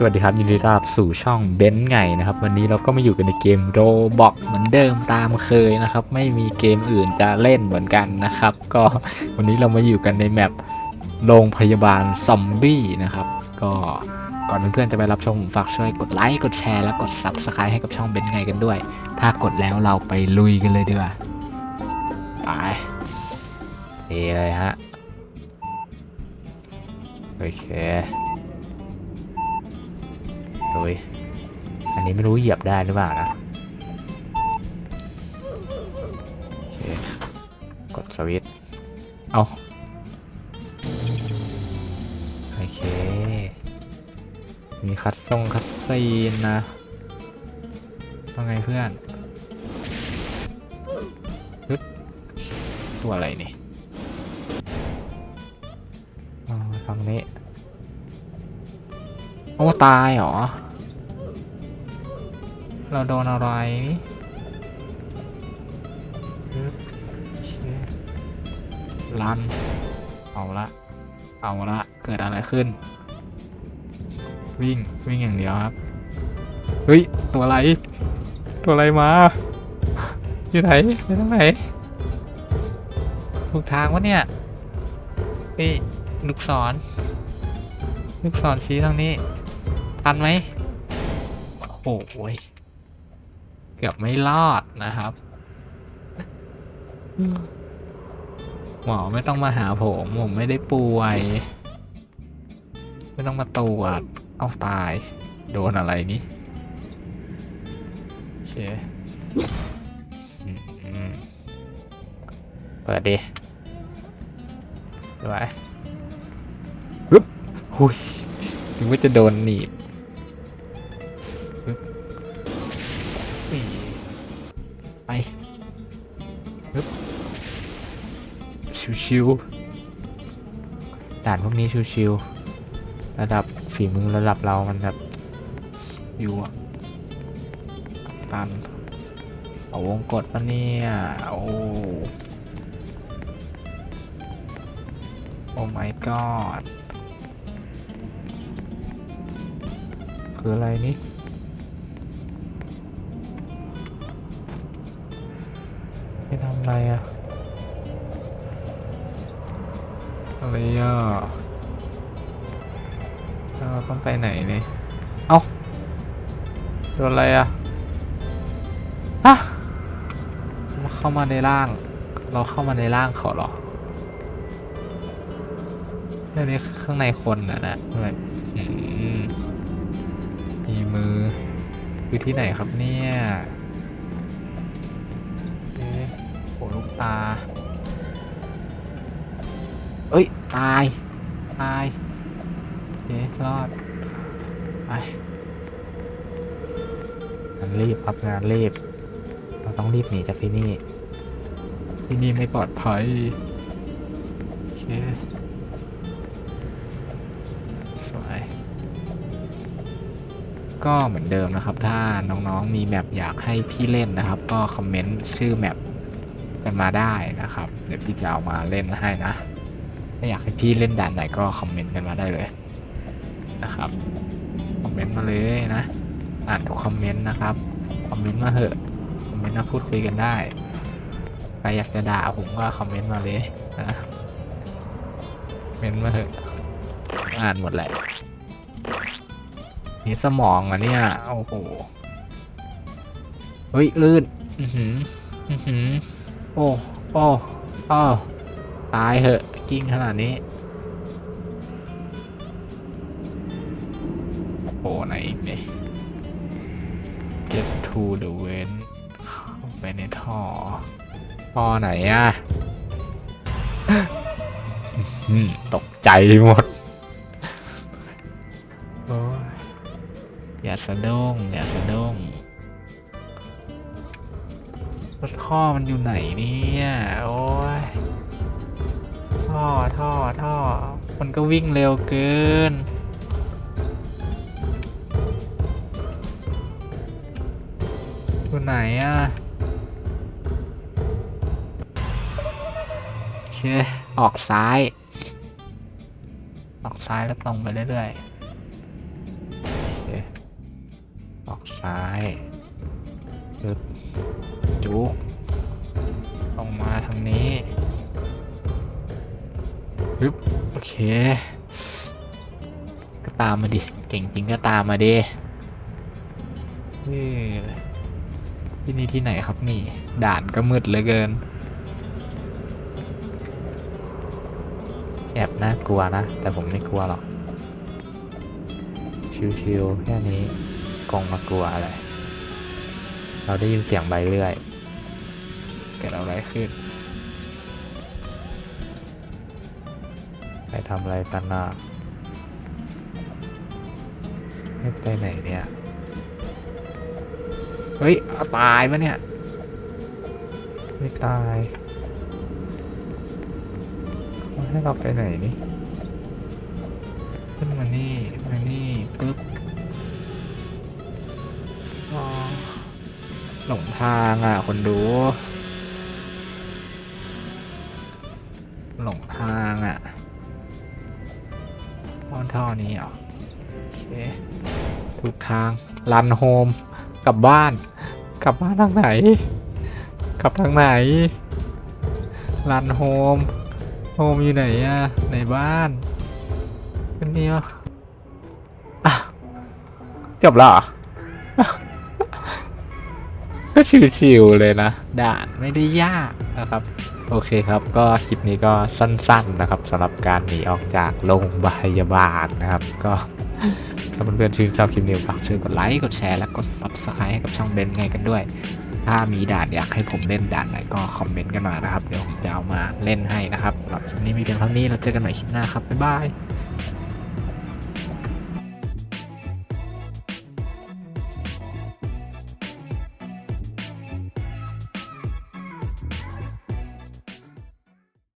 สวัสดีครับยินดีต้อนรับสู่ช่องเบนซ์ไงนะครับ วันนี้เราก็มาอยู่กันในเกมโรบอกเหมือนเดิมตามเคยนะครับ ไม่มีเกมอื่นจะเล่นเหมือนกันนะครับ ก็วันนี้เรามาอยู่กันในแมปโรงพยาบาลซอมบี้นะครับ ก็ก่อนเพื่อนๆจะไปรับชมฝากช่วยกดไลค์กดแชร์และกด Subscribe ให้กับช่องเบนซ์ไงกันด้วย ถ้ากดแล้วเราไปลุยกันเลยดีกว่าไปเอเลยฮะโอเค โอ้ยอันนี้ไม่รู้เหยียบได้หรือเปล่านะโอเคกดสวิตช์เอาโอเค มีคัดทรงคัดซีนนะว่าไงเพื่อนฮึตัวอะไรนี่ทางนี้ โอ้ ตายเหรอ เราโดนอะไรลันเอาละ เอาละ เกิดอะไรขึ้น วิ่ง วิ่งอย่างเดียวครับ เฮ้ย ตัวอะไร ตัวอะไรมา อยู่ไหนไปทางไหนถูกทางวะเนี่ยเฮ้ยลูกศรลูกศรชี้ทางนี้ ทันไหม โอ้โหย เกือบไม่รอดนะครับ หมอไม่ต้องมาหาผม ผมไม่ได้ป่วย ไม่ต้องมาตรวจเอาตาย โดนอะไรนี่เคอืมอืมเปิดดิดูไว้ปึ๊บหุยนึกว่าจะโดนหนีบ ไปปึ๊บชิวๆด่านพวกนี้ชิวๆระดับฝีมือระดับเรามันแบบอยู่อตันเอาวงกดปะเนี่ยโอ้โอ้ my god คืออะไรนี่ อะไรอะอะไรอะแล้วเราต้องไปไหนนี่ เอ้าโดนอะไรอะฮะเราเข้ามาในร่าง เราเข้ามาในร่างเขาเหรอเรื่องนี้ข้างในคนนะนะแบบอืมมีมืออยู่ที่ไหนครับเนี่ย ตา เอ้ย ตาย ตายเอ๊ะรอด ไปงานรีบครับงานรีบ เราต้องรีบหนีจากที่นี่ ที่นี่ไม่ปลอดภัย โอเค สวย ก็เหมือนเดิมนะครับ ถ้าน้องๆมีแมปอยากให้พี่เล่นนะครับ ก็คอมเมนต์ชื่อแมป กันมาได้นะครับ เดี๋ยวพี่จะเอามาเล่นให้นะ ถ้าอยากให้พี่เล่นด่านไหนก็คอมเมนต์กันมาได้เลยนะครับคอมเมนต์มาเลยนะ อ่านทุกคอมเมนต์นะครับคอมเมนต์มาเหอะคอมเมนต์มาพูดคุยกันได้ใครอยากจะด่าผมก็คอมเมนต์มาเลยนะคอมเมนต์มาเหอะอ่านหมดแหละนี่สมองอะเนี่ยโอ้โหเฮ้ยลื่น อือหือ อือหือ อ้โอ้โอ้ตายเหอะกิ้งขนาดนี้ โอ้ไหนอีกเนี่ย get to the vent เข้าไปในท่อท่อไหนอะตกใจหมด โอ้ยอย่าสะดุ้งอย่าสะดุ้ง รถท่อมันอยู่ไหนเนี่ยโอ้ยท่อท่อท่อมันก็วิ่งเร็วเกินอยู่ไหนอะเชื่อออกซ้าย ออกซ้ายแล้วตรงไปเรื่อยๆอออกซ้าย จุกลงมาทางนี้ปึ๊บโอเค ก็ตามมาดิ เก่งจริงก็ตามมาดิเฮ้ที่นี่ที่ไหนครับนี่ ด่านก็มืดเหลือเกิน แอบน่ากลัวนะ แต่ผมไม่กลัวหรอก ชิวๆแค่นี้กองมากลัวอะไร เราได้ยินเสียงใบเลื่อย เกิดอะไรขึ้น ไปทำอะไรกันนะไม่ไปไหนเนี่ย เฮ้ยเอาตายปะเนี่ย ไม่ตายเขาให้เราไปไหนนี่ ขึ้นมานี่ มานี่ ปึ๊บ หลงทางอะคนดู หลงทางอะท่อท่อนี้เหรอโอเคถูกทางลันโฮมกลับบ้าน กลับบ้านทางไหน กลับทางไหนลันโฮมโฮมอยู่ไหนอะในบ้านขึ้นนี่วะอะจบแล้ว ก็ชิวๆเลยนะ ด่านไม่ได้ยากนะครับ โอเคครับ ก็คลิปนี้ก็สั้นๆนะครับสำหรับการหนีออกจากโรงพยาบาลนะครับ ก็ถ้าเพื่อนๆชื่นชอบคลิปนี้ฝากช่วยกดไลค์ กดแชร์ และกด subscribe ให้กับช่องเบนไงกันด้วย ถ้ามีด่านอยากให้ผมเล่นด่านไหนก็คอมเมนต์กันมานะครับ เดี๋ยวผมจะเอามาเล่นให้นะครับสำหรับคลิปนี้มีเพียงเท่านี้เราเจอกันใหม่คลิปหน้าครับบ๊ายบาย